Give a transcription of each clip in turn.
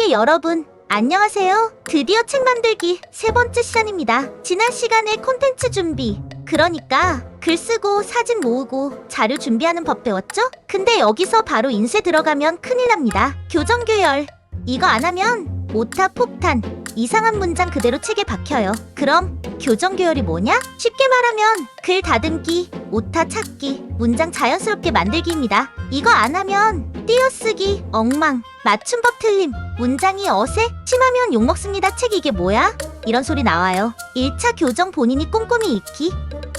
관계 여러분, 안녕하세요. 드디어 책 만들기 세 번째 시간입니다. 지난 시간에 콘텐츠 준비, 그러니까 글 쓰고 사진 모으고 자료 준비하는 법 배웠죠? 근데 여기서 바로 인쇄 들어가면 큰일 납니다. 교정교열. 이거 안 하면 오타 폭탄. 이상한 문장 그대로 책에 박혀요. 그럼 교정교열이 뭐냐? 쉽게 말하면 글 다듬기, 오타 찾기, 문장 자연스럽게 만들기입니다. 이거 안 하면 띄어쓰기, 엉망, 맞춤법 틀림, 문장이 어세, 심하면 욕먹습니다. 책 이게 뭐야? 이런 소리 나와요. 1차 교정 본인이 꼼꼼히 익히,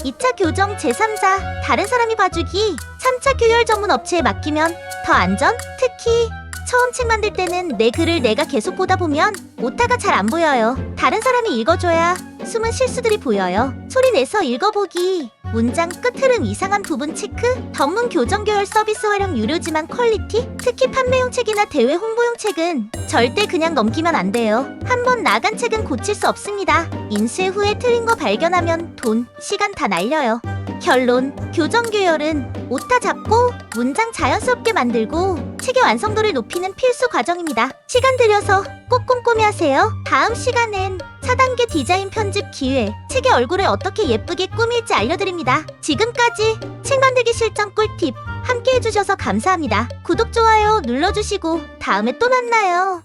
2차 교정 제3자, 다른 사람이 봐주기, 3차 교열 전문 업체에 맡기면 더 안전? 특히 처음 책 만들 때는 내 글을 내가 계속 보다 보면 오타가 잘 안 보여요. 다른 사람이 읽어줘야 숨은 실수들이 보여요. 소리 내서 읽어보기. 문장 끝 흐름 이상한 부분 체크. 전문 교정 교열 서비스 활용 유료지만 퀄리티. 특히 판매용 책이나 대외 홍보용 책은 절대 그냥 넘기면 안 돼요. 한 번 나간 책은 고칠 수 없습니다. 인쇄 후에 틀린 거 발견하면 돈, 시간 다 날려요. 결론 교정 교열은 오타 잡고 문장 자연스럽게 만들고 책의 완성도를 높이는 필수 과정입니다. 시간 들여서 꼭 꼼꼼히 하세요. 다음 시간엔 4단계 디자인 편집 기회 책의 얼굴을 어떻게 예쁘게 꾸밀지 알려드립니다. 지금까지 책 만들기 실전 꿀팁 함께 해주셔서 감사합니다. 구독, 좋아요 눌러주시고 다음에 또 만나요.